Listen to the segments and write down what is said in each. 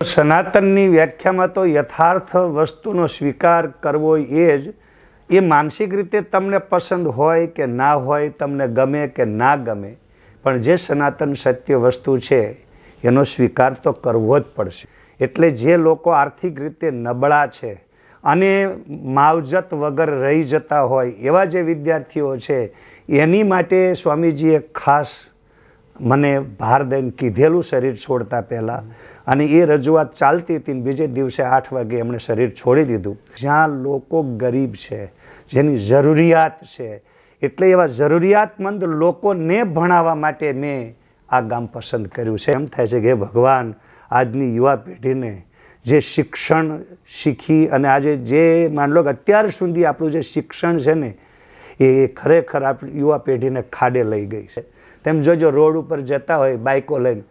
સનાતનની વ્યાખ્યામાં તો યથાર્થ વસ્તુનો સ્વીકાર કરવો એ જ, એ માનસિક રીતે તમને પસંદ હોય કે ના હોય, તમને ગમે કે ના ગમે, પણ જે સનાતન સત્ય વસ્તુ છે, એનો સ્વીકાર તો કરવો જ પડશે. એટલે જે લોકો આર્થિક રીતે નબળા છે અને માવજત વગર રહી જતા હોય એવા જે વિદ્યાર્થીઓ છે, એની માટે સ્વામીજીએ ખાસ મને ભાર દઈને કીધેલું શરીર છોડતા પહેલાં અને એ રજૂઆત ચાલતી હતી ને બીજે દિવસે આઠ વાગે એમણે શરીર છોડી દીધું. જ્યાં લોકો ગરીબ છે, જેની જરૂરિયાત છે, એટલે એવા જરૂરિયાતમંદ લોકોને ભણાવવા માટે મેં આ ગામ પસંદ કર્યું છે. એમ થાય છે કે ભગવાન, આજની યુવા પેઢીને જે શિક્ષણ શીખી અને આજે જે માન લો કે અત્યાર સુધી આપણું જે શિક્ષણ છે ને, એ ખરેખર આપણી યુવા પેઢીને ખાડે લઈ ગઈ છે. તેમ જોજો રોડ ઉપર જતા હોય બાઇકો લઈને,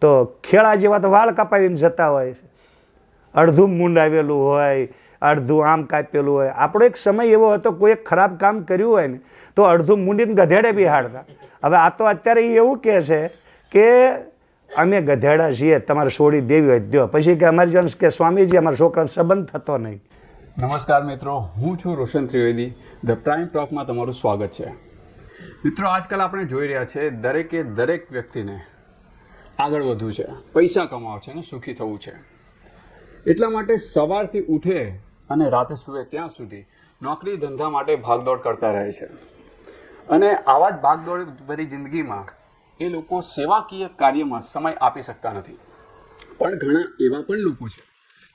તો ખેડા જેવા તો વાળ કપાવીને જતા હોય અડધું મૂંડાવેલું હોય, અડધું આમ કાપેલું હોય. આપણો એક સમય એવો હતો, કોઈ એક ખરાબ કામ કર્યું હોય ને, તો અડધું મૂંડીને ગધેડે બી હાડતા હવે આ તો અત્યારે એ એવું કહે છે કે અમે ગધેડા છીએ, તમારે છોડી દેવી હોય દો. પછી કે અમારી જણ કે સ્વામીજી, અમારા છોકરાનો સંબંધ થતો નહીં. નમસ્કાર મિત્રો, હું છું રોશન ત્રિવેદી. ધ પ્રાઇમ ટોકમાં તમારું સ્વાગત છે. મિત્રો, આજકાલ આપણે જોઈ રહ્યા છે, દરેકે દરેક વ્યક્તિને આગળ વધવું છે, પૈસા કમાવ છે અને સુખી થવું છે. એટલા માટે સવારથી ઉઠે અને રાતે સૂવે ત્યાં સુધી નોકરી ધંધા માટે ભાગદોડ કરતા રહે છે. અને આવા જ ભાગદોડ ભરી જિંદગીમાં એ લોકો સેવાકીય કાર્યમાં સમય આપી શકતા નથી. પણ ઘણા એવા પણ લોકો છે,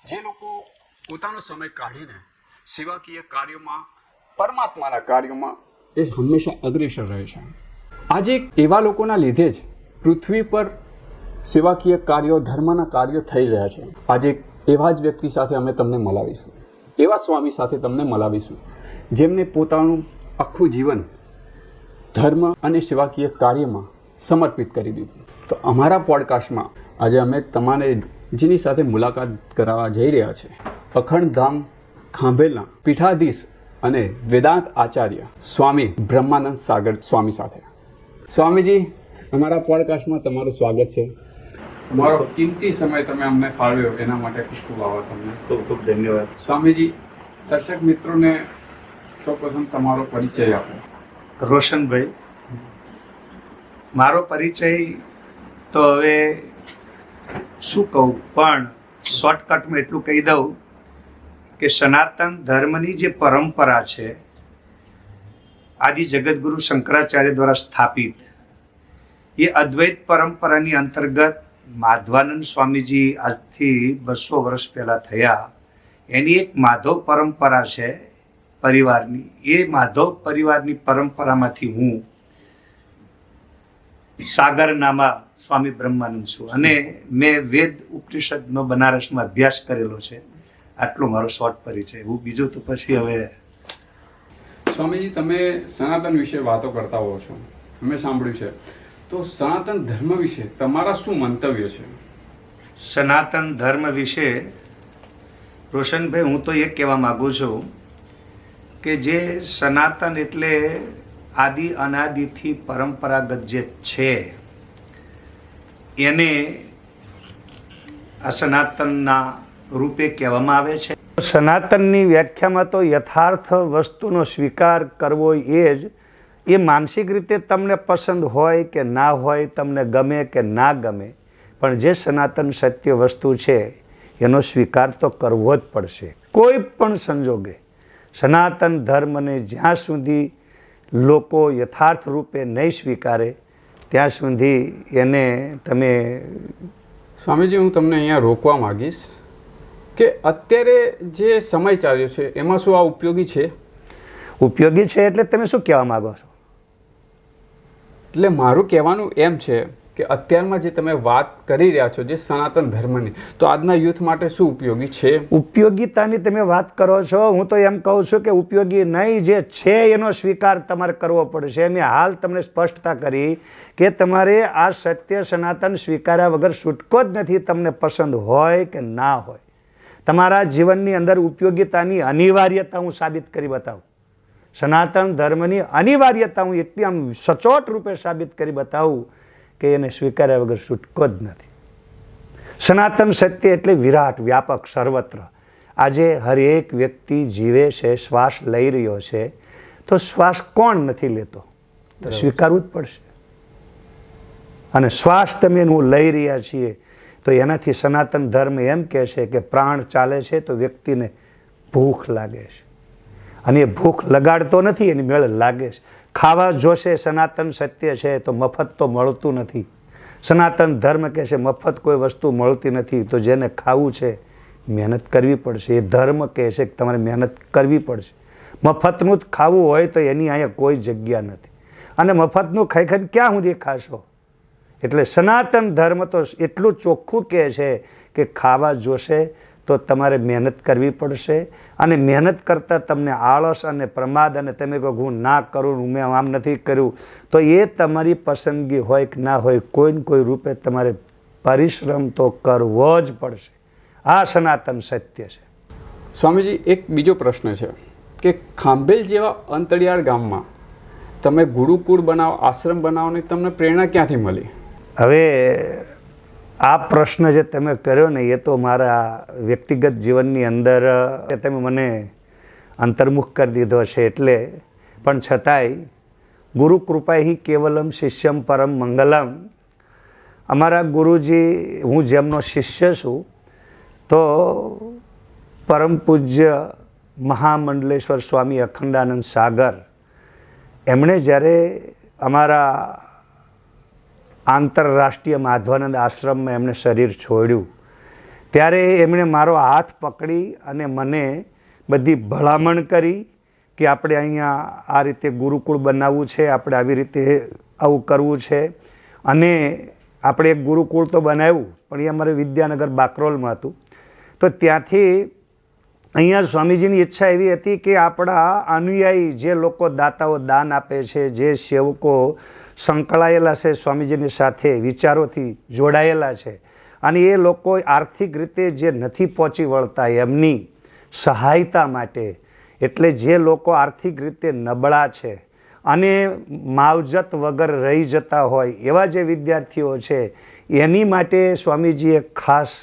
જે લોકો પોતાનો સમય કાઢીને સેવાકીય કાર્યોમાં, પરમાત્માના કાર્યોમાં એ હંમેશા અગ્રેસર રહે છે. આજે એવા લોકોના લીધે જ પૃથ્વી પર સેવાકીય કાર્યો, ધર્મના કાર્યો થઈ રહ્યા છે. આજે એવા જ વ્યક્તિ સાથે અમે તમને મલાવીશું. એવા સ્વામી સાથે તમને મલાવીશું, જેમને પોતાનું આખું જીવન ધર્મ અને સેવાકીય કાર્યમાં સમર્પિત કરી દીધું. તો અમારા પોડકાસ્ટમાં આજે અમે તમારે જેની સાથે મુલાકાત કરાવવા જઈ રહ્યા છે, અખંડ ધામ ખાંભેલના પીઠાધીશ અને વેદાંત આચાર્ય સ્વામી બ્રહ્માનંદ સાગર સ્વામી સાથે. સ્વામીજી અમારા પોડકાસ્ટમાં તમારું સ્વાગત છે. તમારો કિંમતી સમય તમે અમને ફાળવ્યો એના માટે ખૂબ ખૂબ આભાર તમને. ખૂબ ખૂબ ધન્યવાદ. સ્વામીજી દર્શક મિત્રોને સૌપ્રથમ તમારો પરિચય આપો. રોશનભાઈ મારો પરિચય તો હવે શું કહું? પણ શોર્ટકટમાં એટલું કહી દઉં કે સનાતન ધર્મની જે પરંપરા છે, આદિ જગતગુરુ શંકરાચાર્ય દ્વારા સ્થાપિત, એ અદ્વૈત પરંપરાની અંતર્ગત માધવાનંદ સ્વામીજી આજથી બસો વર્ષ પહેલાં થયા. એની એક માધવ પરંપરા છે પરિવારની. એ માધવ પરિવારની પરંપરામાંથી હું સાગરનામા સ્વામી બ્રહ્માનંદ છું. અને મેં વેદ ઉપનિષદનો બનારસમાં અભ્યાસ કરેલો છે. આટલો મારો શોર્ટ પરિચય. હું બીજું તો પછી હવે સ્વામીજી તમે સનાતન વિશે વાતો કરતા હો છો. મેં સાંભળ્યું છે. તો સનાતન ધર્મ વિશે તમારા શું મંતવ્ય છે? સનાતન ધર્મ વિશે રોશનભાઈ હું તો એ કહેવા માગું છું કે જે સનાતન એટલે આદિ અનાદિથી પરંપરાગત જે છે એને આ સનાતનના રૂપે કહેવામાં આવે છે. સનાતનની વ્યાખ્યામાં તો યથાર્થ વસ્તુનો સ્વીકાર કરવો એ જ એ માનસિક રીતે તમને પસંદ હોય કે ના હોય તમને ગમે કે ના ગમે પણ જે સનાતન સત્ય વસ્તુ છે એનો સ્વીકાર તો કરવો જ પડશે. કોઈ પણ સંજોગે સનાતન ધર્મને જ્યાં સુધી લોકો યથાર્થ રૂપે નહીં સ્વીકારે ત્યાં સુધી એને તમે સ્વામીજી હું તમને અહીંયા રોકવા માંગીશ. કે અત્યારે જે સમય ચાલ્યો છે એમાં શું આ ઉપયોગી છે? ઉપયોગી છે એટલે તમે શું કહેવા માગો છો? એટલે મારું કહેવાનું એમ છે કે અત્યારમાં જે તમે વાત કરી રહ્યા છો જે સનાતન ધર્મની તો આજના યુથ માટે શું ઉપયોગી છે? ઉપયોગિતાની તમે વાત કરો છો હું તો એમ કહું છું કે ઉપયોગી નહીં જે છે એનો સ્વીકાર તમારે કરવો પડશે. મેં હાલ તમને સ્પષ્ટતા કરી કે તમારે આ સત્ય સનાતન સ્વીકાર્યા વગર છૂટકો જ નથી તમને પસંદ હોય કે ના હોય. તમારા જીવનની અંદર ઉપયોગિતાની અનિવાર્યતા હું સાબિત કરી બતાવું. સનાતન ધર્મની અનિવાર્યતા હું એટલી આમ સચોટ રૂપે સાબિત કરી બતાવું કે એને સ્વીકાર્યા વગર છૂટકો જ નથી. સનાતન સત્ય એટલે વિરાટ વ્યાપક સર્વત્ર. આજે હરેક વ્યક્તિ જીવે છે શ્વાસ લઈ રહ્યો છે તો શ્વાસ કોણ નથી લેતો? તો સ્વીકારવું જ પડશે. અને શ્વાસ તમે હું લઈ રહ્યા છીએ તો એનાથી સનાતન ધર્મ એમ કહે છે કે પ્રાણ ચાલે છે તો વ્યક્તિને ભૂખ લાગે છે. અને એ ભૂખ લગાડતો નથી, એની મેળ લાગે છે. ખાવા જોશે સનાતન સત્ય છે તો મફત તો મળતું નથી. સનાતન ધર્મ કહે છે મફત કોઈ વસ્તુ મળતી નથી તો જેને ખાવું છે મહેનત કરવી પડશે. એ ધર્મ કહે છે કે તમારે મહેનત કરવી પડશે. મફતનું જ ખાવું હોય તો એની અહીંયા કોઈ જગ્યા નથી. અને મફતનું ખાઈ ખાઈને ક્યાં સુધી ખાશો? એટલે સનાતન ધર્મ તો એટલું ચોખ્ખું કહે છે કે ખાવા જોશે તો તમારે મહેનત કરવી પડશે અને મહેનત કરતાં તમને આળસ અને પ્રમાદ અને તમે કહો હું ના કરું મેં આમ નથી કર્યું, તો એ તમારી પસંદગી હોય કે ના હોય કોઈ ને કોઈ રૂપે તમારે પરિશ્રમ તો કરવો જ પડશે. આ સનાતન સત્ય છે. સ્વામીજી, એક બીજો પ્રશ્ન છે કે ખાંભેલ જેવા અંતરિયાળ ગામમાં તમે ગુરુકુળ બનાવો, આશ્રમ બનાવવાની તમને પ્રેરણા ક્યાંથી મળી? હવે આ પ્રશ્ન જે તમે કર્યો ને, એ તો મારા વ્યક્તિગત જીવનની અંદર તમે મને અંતર્મુખ કરી દીધો છે એટલે. પણ છતાંય, ગુરુ કૃપા હિ કેવલમ શિષ્યમ પરમ મંગલમ. અમારા ગુરુજી, હું જેમનો શિષ્ય છું, તો પરમ પૂજ્ય મહામંડલેશ્વર સ્વામી અખંડાનંદ સાગર, એમણે જ્યારે અમારા આંતરરાષ્ટ્રીય માધવાનંદ આશ્રમમાં એમણે શરીર છોડ્યું. ત્યારે એમણે મારો હાથ પકડી અને મને બધી ભલામણ કરી કે આપણે અહીંયા આ રીતે ગુરુકુળ બનાવવું છે, આપણે આવી રીતે આવું કરવું છે. અને આપણે એક ગુરુકુળ તો બનાવ્યું, પણ એ અમારે વિદ્યાનગર બાકરોલમાં હતું. તો ત્યાંથી અહીંયા સ્વામીજીની ઈચ્છા એવી હતી કે આપણા અનુયાયી જે લોકો દાતાઓ દાન આપે છે, જે સેવકો સંકળાયેલા છે, સ્વામીજીની સાથે વિચારોથી જોડાયેલા છે અને એ લોકો આર્થિક રીતે જે નથી પહોંચી વળતા એમની સહાયતા માટે, એટલે જે લોકો આર્થિક રીતે નબળા છે અને માવજત વગર રહી જતા હોય એવા જે વિદ્યાર્થીઓ છે, એની માટે સ્વામીજીએ ખાસ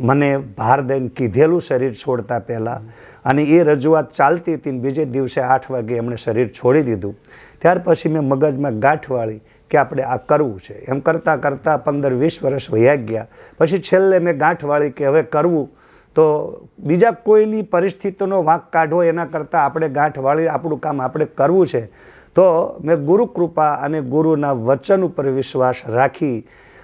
મને ભાર દઈને કીધેલું શરીર છોડતા પહેલાં અને એ રજૂઆત ચાલતી હતી બીજે દિવસે આઠ વાગે એમણે શરીર છોડી દીધું. ત્યાર પછી મેં મગજમાં ગાંઠ વાળી કે આપણે આ કરવું છે. એમ કરતાં કરતાં પંદર વીસ વર્ષ વયા ગયા. પછી છેલ્લે મેં ગાંઠ વાળી કે હવે કરવું તો બીજા કોઈની પરિસ્થિતિનો વાંક કાઢવો એના કરતાં આપણે ગાંઠ વાળી આપણું કામ આપણે કરવું છે. તો મેં ગુરુકૃપા અને ગુરુના વચન ઉપર વિશ્વાસ રાખી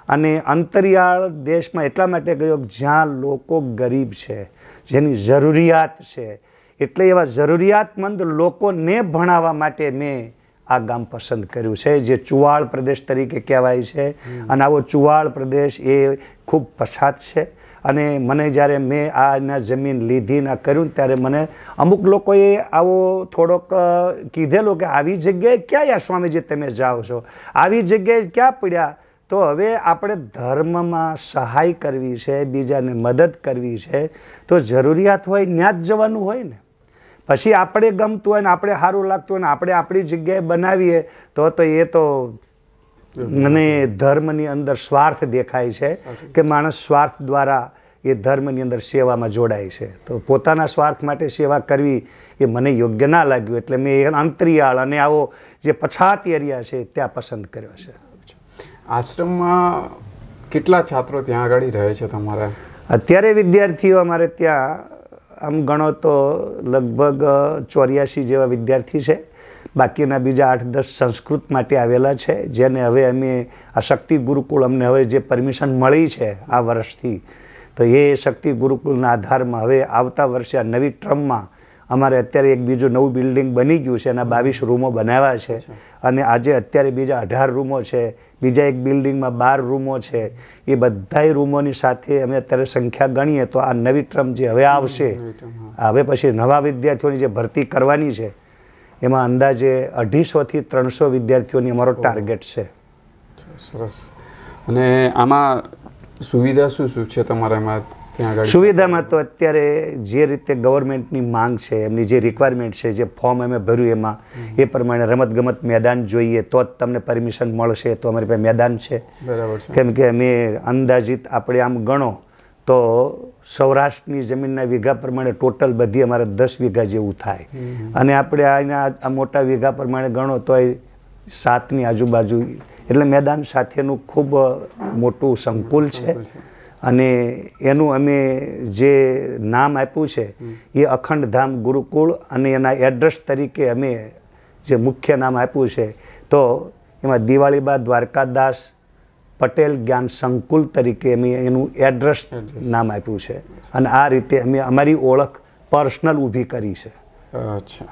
અને અંતરિયાળ દેશમાં એટલા માટે ગયો કે જ્યાં લોકો ગરીબ છે જેની જરૂરિયાત છે. એટલે એવા જરૂરિયાતમંદ લોકોને ભણાવવા માટે મેં આ ગામ પસંદ કર્યું છે જે ચુવાળ પ્રદેશ તરીકે કહેવાય છે. અને આવો ચુવાળ પ્રદેશ એ ખૂબ પછાત છે. અને મને જ્યારે મેં આના જમીન લીધી ના કર્યું ત્યારે મને અમુક લોકોએ આવો થોડોક કીધેલો કીધેલું કે આવી જગ્યાએ ક્યાં યા સ્વામીજી તમે જાઓ છો? આવી જગ્યાએ ક્યાં પડ્યા? તો હવે આપણે ધર્મમાં સહાય કરવી છે બીજાને મદદ કરવી છે તો જરૂરિયાત હોય ત્યાં જ જવાનું હોય ને. પછી આપણે ગમતું હોય ને આપણે સારું લાગતું હોય ને આપણે આપણી જગ્યાએ બનાવીએ તો તો એ તો મને ધર્મની અંદર સ્વાર્થ દેખાય છે કે માણસ સ્વાર્થ દ્વારા એ ધર્મની અંદર સેવામાં જોડાય છે. તો પોતાના સ્વાર્થ માટે સેવા કરવી એ મને યોગ્ય ના લાગ્યું એટલે મેં એ અંતરિયાળ અને આવો જે પછાત એરિયા છે ત્યાં પસંદ કર્યો છે. આશ્રમમાં કેટલા છાત્રો ત્યાં આગળ રહે છે તમારા? અત્યારે વિદ્યાર્થીઓ અમારે ત્યાં, આમ ગણો તો લગભગ ચોર્યાસી જેવા વિદ્યાર્થી છે. બાકીના બીજા આઠ દસ સંસ્કૃત માટે આવેલા છે, જેને હવે અમે, આ શક્તિ ગુરુકુળ અમને હવે જે પરમિશન મળી છે આ વર્ષથી, તો એ શક્તિ ગુરુકુળના આધારમાં હવે આવતા વર્ષે આ નવી ટ્રમમાં અમારે અત્યારે એક બીજું નવું બિલ્ડિંગ બની ગયું છે એના બાવીસ રૂમો બનાવ્યા છે. અને આજે અત્યારે બીજા અઢાર રૂમો છે બીજા એક બિલ્ડિંગમાં બાર રૂમો છે. એ બધાય રૂમોની સાથે અમે અત્યારે સંખ્યા ગણીએ તો આ નવી ટ્રમ જે હવે આવશે હવે પછી નવા વિદ્યાર્થીઓની જે ભરતી કરવાની છે એમાં અંદાજે અઢીસોથી ત્રણસો વિદ્યાર્થીઓની અમારો ટાર્ગેટ છે. સરસ. અને આમાં સુવિધા શું શું છે તમારા એમાં? ત્યાં આગળ સુવિધામાં તો અત્યારે જે રીતે ગવર્મેન્ટની માંગ છે એમની જે રિક્વાયરમેન્ટ છે જે ફોર્મ અમે ભર્યું એમાં એ પ્રમાણે રમતગમત મેદાન જોઈએ તો જ તમને પરમિશન મળશે તો અમારી પાસે મેદાન છે. બરાબર કેમ કે અમે અંદાજિત આપણે આમ ગણો તો સૌરાષ્ટ્રની જમીનના વીઘા પ્રમાણે ટોટલ બધી અમારે દસ વીઘા જેવું થાય. અને આપણે આના આ મોટા વીઘા પ્રમાણે ગણો તો એ સાતની આજુબાજુ એટલે મેદાન સાથેનું ખૂબ મોટું સંકુલ છે. અને એનું અમે જે નામ આપ્યું છે એ અખંડ ધામ ગુરુકુળ અને એના એડ્રેસ તરીકે અમે જે મુખ્ય નામ આપ્યું છે તો એમાં દિવાળી બાદ દ્વારકાદાસ પટેલ જ્ઞાન સંકુલ તરીકે અમે એનું એડ્રેસ નામ આપ્યું છે. અને આ રીતે અમે અમારી ઓળખ પર્સનલ ઊભી કરી છે. અચ્છા.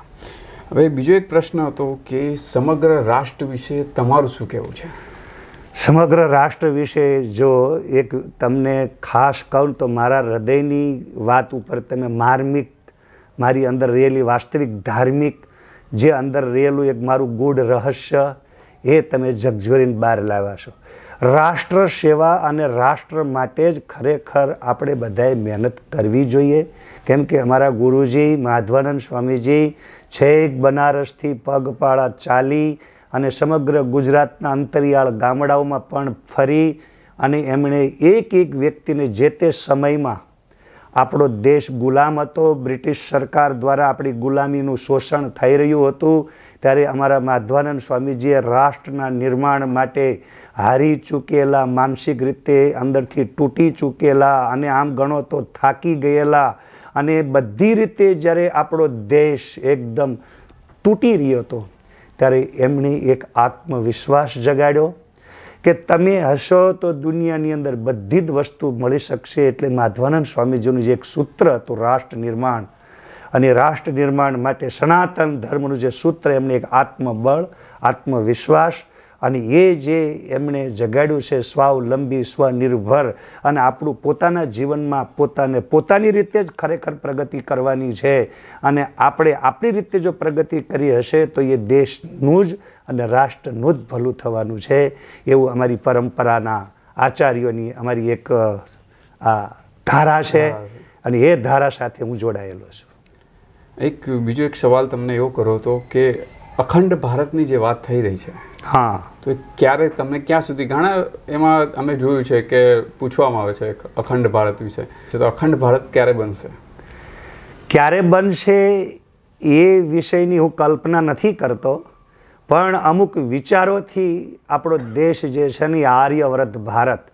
હવે બીજો એક પ્રશ્ન હતો કે સમગ્ર રાષ્ટ્ર વિશે તમારું શું કહેવું છે? સમગ્ર રાષ્ટ્ર વિશે જો એક તમને ખાસ કહું તો મારા હૃદયની વાત ઉપર તમે માર્મિક, મારી અંદર રહેલી વાસ્તવિક, ધાર્મિક જે અંદર રહેલું એક મારું ગૂઢ રહસ્ય એ તમે જગજોરીને બહાર લાવ્યા છો. રાષ્ટ્ર સેવા અને રાષ્ટ્ર માટે જ ખરેખર આપણે બધાએ મહેનત કરવી જોઈએ. કેમ કે અમારા ગુરુજી, માધવાનંદ સ્વામીજી, છેક બનારસથી પગપાળા ચાલી અને સમગ્ર ગુજરાતના અંતરિયાળ ગામડાઓમાં પણ ફરી અને એમણે એક એક વ્યક્તિને જે તે સમયમાં આપણો દેશ ગુલામ હતો, બ્રિટિશ સરકાર દ્વારા આપણી ગુલામીનું શોષણ થઈ રહ્યું હતું, ત્યારે અમારા માધવાનંદ સ્વામીજીએ રાષ્ટ્રના નિર્માણ માટે હારી ચૂકેલા, માનસિક રીતે અંદરથી તૂટી ચૂકેલા અને આમ ગણો તો થાકી ગયેલા અને બધી રીતે જ્યારે આપણો દેશ એકદમ તૂટી રહ્યો હતો ત્યારે એમણે એક આત્મવિશ્વાસ જગાડ્યો કે તમે હશો તો દુનિયાની અંદર બધી જ વસ્તુ મળી શકશે એટલે માધવાનંદ સ્વામીજીનું જે એક સૂત્ર હતું રાષ્ટ્ર નિર્માણ. અને રાષ્ટ્ર નિર્માણ માટે સનાતન ધર્મનું જે સૂત્ર એમને એક આત્મબળ, આત્મવિશ્વાસ અને એ જે એમણે જગાડ્યું છે સ્વાવલંબી સ્વનિર્ભર અને આપણું પોતાના જીવનમાં પોતાને પોતાની રીતે જ ખરેખર પ્રગતિ કરવાની છે અને આપણે આપણી રીતે જો પ્રગતિ કરી હશે તો એ દેશનું જ અને રાષ્ટ્રનું જ ભલું થવાનું છે. એવું અમારી પરંપરાના આચાર્યોની અમારી એક આ ધારા છે અને એ ધારા સાથે હું જોડાયેલો છું. એક બીજો એક સવાલ તમને એવો કરો હતો કે અખંડ ભારતની જે વાત થઈ રહી છે હા. તો ક્યારે તમને ક્યાં સુધી, ઘણા એમાં અમે જોયું છે કે પૂછવામાં આવે છે અખંડ ભારત વિશે. તો અખંડ ભારત ક્યારે બનશે? ક્યારે બનશે એ વિષયની હું કલ્પના નથી કરતો, પણ અમુક વિચારોથી આપણો દેશ જે છે ને આર્યવ્રત ભારત,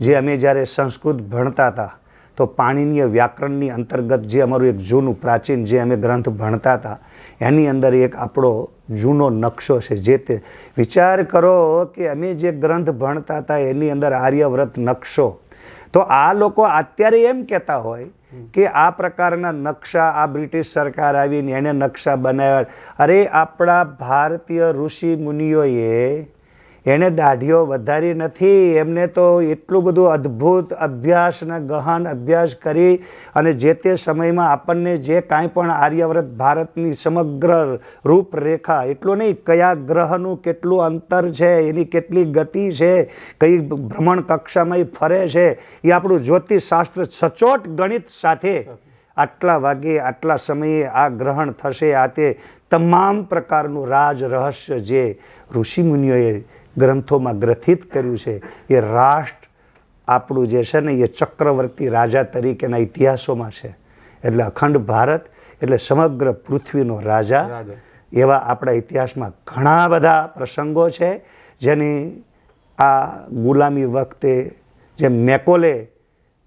જે અમે જ્યારે સંસ્કૃત ભણતા હતા તો પાણીનીય વ્યાકરણની અંતર્ગત જે અમારું એક જૂનું પ્રાચીન જે અમે ગ્રંથ ભણતા હતા, એની અંદર એક આપણો જૂનો નકશો છે જે તે વિચાર કરો કે અમે જે ગ્રંથ ભણતા હતા એની અંદર આર્યવ્રત નકશો. તો આ લોકો અત્યારે એમ કહેતા હોય કે આ પ્રકારના નકશા આ બ્રિટિશ સરકાર આવીને એને નકશા બનાવ્યા. અરે આપણા ભારતીય ઋષિ મુનિઓએ એણે દાઢીઓ વધારી નથી. એમને તો એટલું બધું અદ્ભુત અભ્યાસ અને ગહન અભ્યાસ કરી અને જે તે સમયમાં આપણને જે કાંઈ પણ આર્યવ્રત ભારતની સમગ્ર રૂપરેખા, એટલું નહીં, કયા ગ્રહનું કેટલું અંતર છે, એની કેટલી ગતિ છે, કઈ ભ્રમણ કક્ષામાં એ ફરે છે, એ આપણું જ્યોતિષશાસ્ત્ર સચોટ ગણિત સાથે આટલા વાગે, આટલા સમયે આ ગ્રહણ થશે. આ તે તમામ પ્રકારનું રાજ રહસ્ય જે ઋષિમુનિઓએ ગ્રંથોમાં ગ્રથિત કર્યું છે એ રાષ્ટ્ર આપણું જે છે ને એ ચક્રવર્તી રાજા તરીકેના ઇતિહાસોમાં છે એટલે અખંડ ભારત એટલે સમગ્ર પૃથ્વીનો રાજા. એવા આપણા ઇતિહાસમાં ઘણા બધા પ્રસંગો છે જેની આ ગુલામી વખતે જે મેકોલે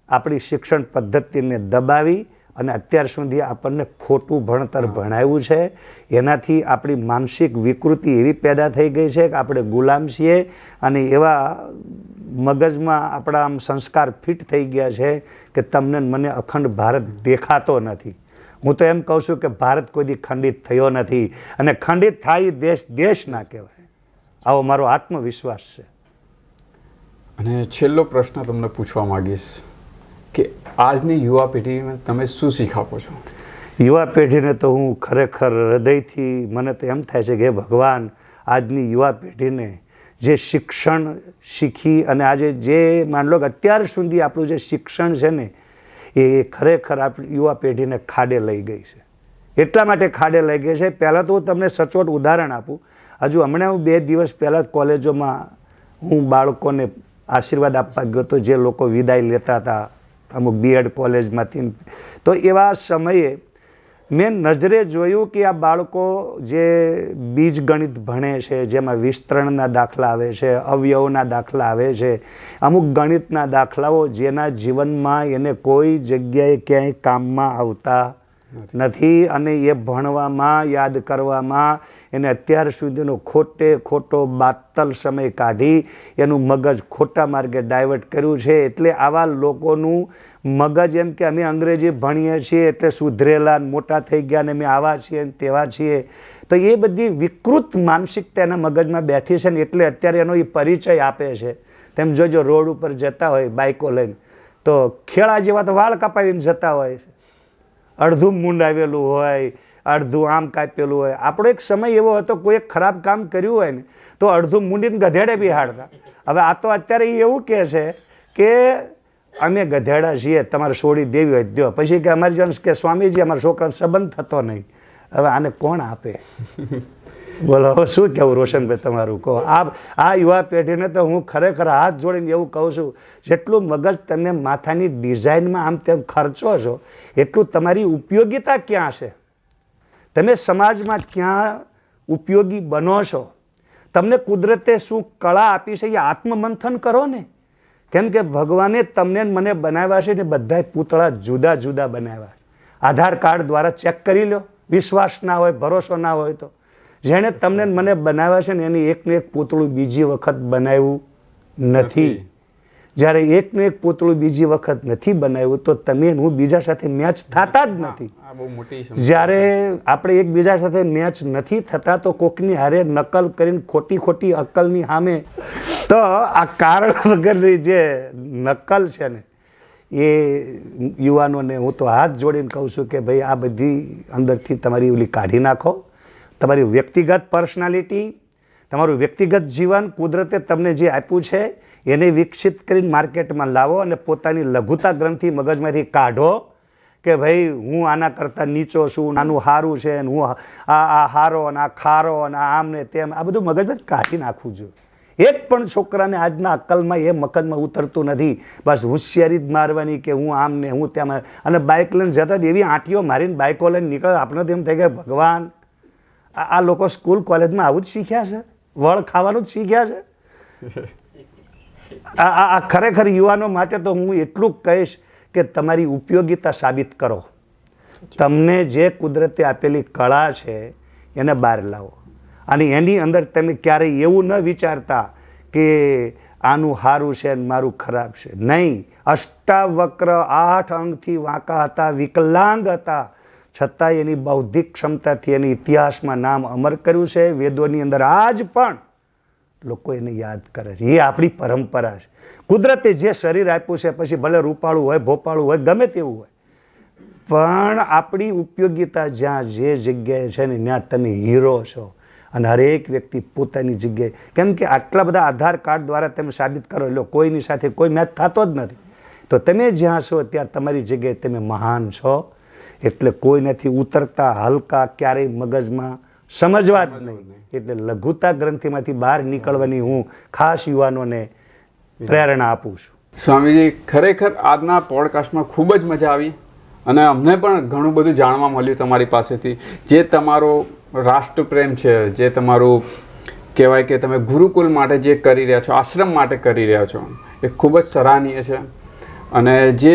આપણી શિક્ષણ પદ્ધતિને દબાવી અને અત્યાર સુધી આપણને ખોટું ભણતર ભણાવ્યું છે. એનાથી આપણી માનસિક વિકૃતિ એવી પેદા થઈ ગઈ છે કે આપણે ગુલામ છીએ અને એવા મગજમાં આપણા આમ સંસ્કાર ફિટ થઈ ગયા છે કે તમને મને અખંડ ભારત દેખાતો નથી. હું તો એમ કહું છું કે ભારત કોઈ દી ખંડિત થયો નથી અને ખંડિત થાય દેશ દેશ ના કહેવાય. આવો મારો આત્મવિશ્વાસ છે. અને છેલ્લો પ્રશ્ન તમને પૂછવા માંગીશ. કે આજની યુવા પેઢીને તમે શું શીખાવો છો? યુવા પેઢીને તો હું ખરેખર હૃદયથી, મને તો એમ થાય છે કે ભગવાન, આજની યુવા પેઢીને જે શિક્ષણ શીખી અને આજે જે માન લો કે અત્યાર સુધી આપણું જે શિક્ષણ છે ને, એ ખરેખર આપણી યુવા પેઢીને ખાડે લઈ ગઈ છે. એટલા માટે ખાડે લઈ ગઈ છે. પહેલાં તો હું તમને સચોટ ઉદાહરણ આપું. હજુ હમણાં હું બે દિવસ પહેલાં કોલેજોમાં હું બાળકોને આશીર્વાદ આપવા ગયો હતો જે લોકો વિદાય લેતા હતા અમુક બીએડ કોલેજમાંથી. તો એવા સમયે મેં નજરે જોયું કે આ બાળકો જે બીજ ગણિત ભણે છે, જેમાં વિસ્તરણના દાખલા આવે છે, અવયવના દાખલા આવે છે, અમુક ગણિતના દાખલાઓ જેના જીવનમાં એને કોઈ જગ્યાએ ક્યાંય કામમાં આવતા નથી. અને એ ભણવામાં, યાદ કરવામાં, એને અત્યાર સુધીનો ખોટે ખોટો બાતલ સમય કાઢી એનું મગજ ખોટા માર્ગે ડાયવર્ટ કર્યું છે. એટલે આવા લોકોનું મગજ એમ કે અમે અંગ્રેજી ભણીએ છીએ એટલે સુધરેલા મોટા થઈ ગયા ને અમે આવા છીએ ને તેવા છીએ. તો એ બધી વિકૃત માનસિકતા એના મગજમાં બેઠી છે ને એટલે અત્યારે એનો એ પરિચય આપે છે. તેમ જોજો રોડ ઉપર જતા હોય બાઇકો લઈને. તો ખેડા જેવા તો વાળ કપાવીને જતા હોય છે. અડધું મૂંડાવેલું હોય, અડધું આમ કાપેલું હોય. આપણો એક સમય એવો હતો, કોઈ એક ખરાબ કામ કર્યું હોય ને, તો અડધું મૂંડીને ગધેડે બિહાડતા. હવે આ તો અત્યારે એ એવું કહે છે કે અમે ગધેડા છીએ, તમારે છોડી દેવી હોય દો પછી કે અમારી જણ કે સ્વામીજી, અમારા છોકરાને સંબંધ થતો નહીં. હવે આને કોણ આપે? બોલો હવે શું કહેવું રોશનભાઈ તમારું? કહો. આ આ યુવા પેઢીને તો હું ખરેખર હાથ જોડીને એવું કહું છું, જેટલું મગજ તમે માથાની ડિઝાઇનમાં આમ તેમ ખર્ચો છો, એટલું તમારી ઉપયોગિતા ક્યાં છે? તમે સમાજમાં ક્યાં ઉપયોગી બનો છો? તમને કુદરતે શું કળા આપી છે એ આત્મમંથન કરો ને. કેમ કે ભગવાને તમને મને બનાવ્યા છે ને બધાય પૂતળા જુદા જુદા બનાવ્યા. આધાર કાર્ડ દ્વારા ચેક કરી લો. વિશ્વાસ ના હોય, ભરોસો ના હોય તો. જેણે તમને મને બનાવ્યા છે ને એની એકને એક પૂતળું બીજી વખત બનાવ્યું નથી. જ્યારે એકને એક પૂતળું બીજી વખત નથી બનાવ્યું તો તમે હું બીજા સાથે મેચ થતા જ નથી. જ્યારે આપણે એકબીજા સાથે મેચ નથી થતા તો કોકની હારે નકલ કરીને ખોટી ખોટી અક્કલની સામે તો આ કારણ વગરની જે નકલ છે ને એ યુવાનોને હું તો હાથ જોડીને કહું છું કે ભાઈ આ બધી અંદરથી તમારી ઓલી કાઢી નાખો. તમારી વ્યક્તિગત પર્સનાલિટી તમારું વ્યક્તિગત જીવન કુદરતે તમને જે આપ્યું છે, એને વિકસિત કરીને માર્કેટમાં લાવો અને પોતાની લઘુતા ગ્રંથિ મગજમાંથી કાઢો કે ભાઈ હું આના કરતાં નીચો છું નાનું હારું છે ને હું આ આ હારો અને આ ખારો અને આમ ને તેમ, આ બધું મગજમાં કાઢી નાખવું જોઈએ. એક પણ છોકરાને આજના અક્કલમાં એ મગજમાં ઉતરતું નથી. બસ હોશિયારી જ મારવાની કે હું આમ ને હું તેમ. અને બાઇક લઈને જતા જ એવી આંટીઓ મારીને બાઇકો લઈને નીકળે. આપણે તેમ થાય કે ભગવાન આ લોકો સ્કૂલ, કોલેજમાં આવું જ શીખ્યા છે. વળ ખાવાનું જ શીખ્યા છે. આ ખરેખર યુવાનો માટે તો હું એટલું કહીશ કે તમારી ઉપયોગિતા સાબિત કરો. તમને જે કુદરતે આપેલી કળા છે, એને બહાર લાવો. અને એની અંદર તમે ક્યારેય એવું ન વિચારતા કે આનું સારું છે ને મારું ખરાબ છે. નહીં. અષ્ટાવક્ર આઠ અંગથી વાંકા હતા, વિકલાંગ હતા. છતાં એની બૌદ્ધિક ક્ષમતાથી એની ઇતિહાસમાં નામ અમર કર્યું છે. વેદોની અંદર આજ પણ લોકો એને યાદ કરે છે. એ આપણી પરંપરા છે. કુદરતે જે શરીર આપ્યું છે, પછી ભલે રૂપાળું હોય, ભોપાળું હોય, ગમે તેવું હોય, પણ આપણી ઉપયોગિતા જ્યાં જે જગ્યાએ છે ને, ત્યાં તમે હીરો છો. અને હરેક વ્યક્તિ પોતાની જગ્યાએ, કેમ કે આટલા બધા આધાર કાર્ડ દ્વારા તમે સાબિત કરો, એટલે કોઈની સાથે કોઈ મેચ થતો જ નથી. તો તમે જ્યાં છો, ત્યાં તમારી જગ્યાએ તમે મહાન છો. એટલે કોઈ નથી ઉતરતા હલકા ક્યારેય મગજમાં સમજવા જ નહીં. એટલે લઘુતા ગ્રંથિમાંથી બહાર નીકળવાની હું ખાસ યુવાનોને પ્રેરણા આપું છું. સ્વામીજી ખરેખર આજના પોડકાસ્ટમાં ખૂબ જ મજા આવી અને અમને પણ ઘણું બધું જાણવા મળ્યું તમારી પાસેથી. જે તમારો રાષ્ટ્રપ્રેમ છે જે તમારું કહેવાય કે તમે ગુરુકુલ માટે જે કરી રહ્યા છો આશ્રમ માટે કરી રહ્યા છો એ ખૂબ જ સરાહનીય છે. અને જે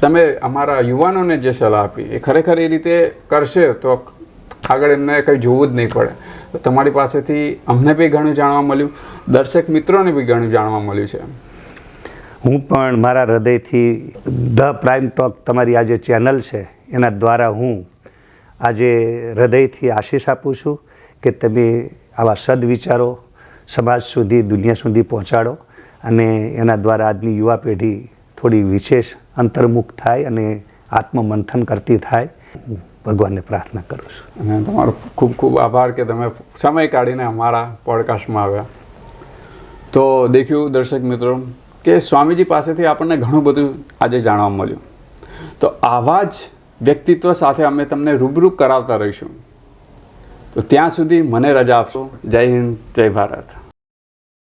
તમે અમારા યુવાનોને જે સલાહ આપી, એ ખરેખર એ રીતે કરશે તો આગળ એમને કંઈ જોવું જ નહીં પડે. તમારી પાસેથી અમને બી ઘણું જાણવા મળ્યું, દર્શક મિત્રોને બી ઘણું જાણવા મળ્યું છે. હું પણ મારા હૃદયથી ધ પ્રાઇમ ટોક તમારી આ જે ચેનલ છે, એના દ્વારા હું આજે હૃદયથી આશીષ આપું છું કે તમે આવા સદવિચારો સમાજ સુધી, દુનિયા સુધી પહોંચાડો અને એના દ્વારા આજની યુવા પેઢી થોડી વિશેષ અંતર્મુખ થાય અને આત્મમંથન કરતી થાય ભગવાનને પ્રાર્થના કરું છું. અને તમારો ખૂબ ખૂબ આભાર કે તમે સમય કાઢીને અમારા પોડકાસ્ટમાં આવ્યા. તો દેખ્યું દર્શક મિત્રો, કે સ્વામીજી પાસેથી આપણને ઘણું બધું આજે જાણવા મળ્યું. તો આવા જ વ્યક્તિત્વ સાથે અમે તમને રૂબરૂ કરાવતા રહીશું. તો ત્યાં સુધી મને રજા આપશો. જય હિન્દ, જય ભારત.